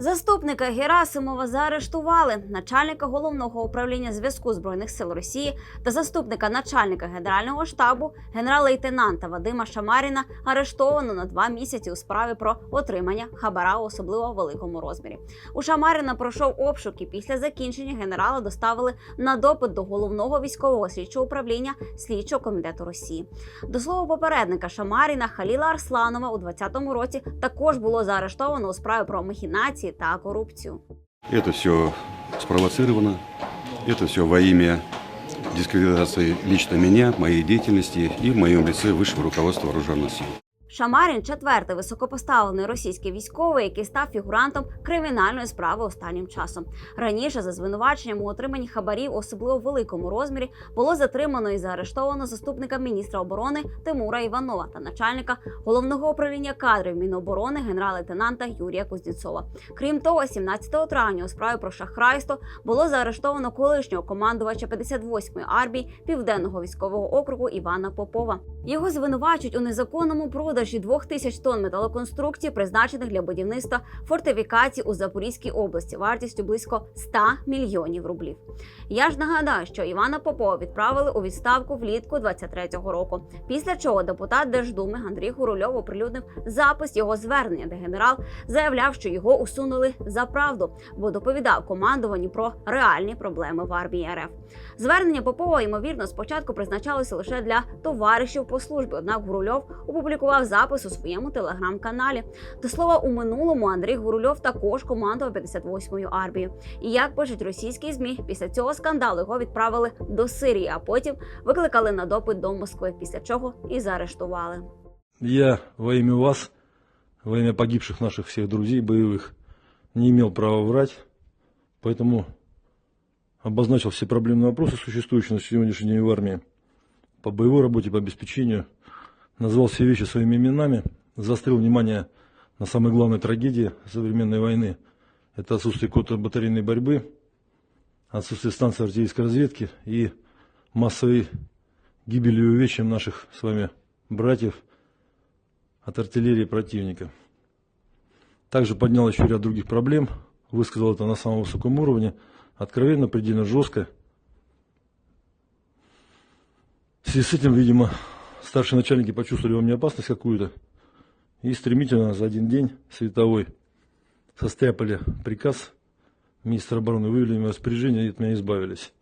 Заступника Герасимова заарештували. Начальника головного управління зв'язку збройних сил Росії та заступника начальника генерального штабу генерал-лейтенанта Вадима Шамаріна арештовано на два місяці у справі про отримання хабара у особливо великому розмірі. У Шамаріна пройшов обшук і після закінчення генерала доставили на допит до головного військового слідчого управління слідчого комітету Росії. До слова попередника Шамаріна Халіла Арсланова у 2020 році також було заарештовано у справі про махінації та корупцію. Это все спровоцировано, это все во имя дискредитации лично меня, моей деятельности и в моем лице высшего руководства вооруженных сил. Шамарін четвертий високопоставлений російський військовий, який став фігурантом кримінальної справи останнім часом. Раніше за звинуваченням у отриманні хабарів, особливо великому розмірі, було затримано і заарештовано заступника міністра оборони Тимура Іванова та начальника головного управління кадрів Міноборони генерал-лейтенанта Юрія Кузнєцова. Крім того, 17 травня у справі про шахрайство було заарештовано колишнього командувача 58-ї армії Південного військового округу Івана Попова. Його звинувачують у незаконному продажі двох тисяч тонн металоконструкцій, призначених для будівництва фортифікацій у Запорізькій області, вартістю близько 100 мільйонів рублів. Я ж нагадаю, що Івана Попова відправили у відставку влітку 23-го року. Після чого депутат Держдуми Андрій Гурульов оприлюднив запис його звернення, де генерал заявляв, що його усунули за правду, бо доповідав командуванню про реальні проблеми в армії РФ. Звернення Попова, ймовірно, спочатку призначалося лише для товаришів по службі. Однак Гурульов опублікував запис у своєму телеграм-каналі. До слова, у минулому Андрій Гурульов також командував 58-ю армією. І як пишуть російські змі, після цього скандалу його відправили до Сирії, а потім викликали на допит до Москви, після чого і заарештували. Я во имя вас, во имя погибших наших всех друзей боевых, не имел права врать, поэтому обозначил все проблемные вопросы, существующие на сегодняшний день в армии, по боевой работе, по обеспечению, назвал все вещи своими именами, заострил внимание на самой главной трагедии современной войны. Это отсутствие контрбатарейной борьбы, отсутствие станции артиллерийской разведки и массовой гибели и увечьям наших с вами братьев от артиллерии противника. Также поднял еще ряд других проблем, высказал это на самом высоком уровне, откровенно, предельно жестко. В связи с этим, видимо, старшие начальники почувствовали во мне опасность какую-то и стремительно за один день световой состряпали приказ министра обороны, вывели меня распоряжение и от меня избавились.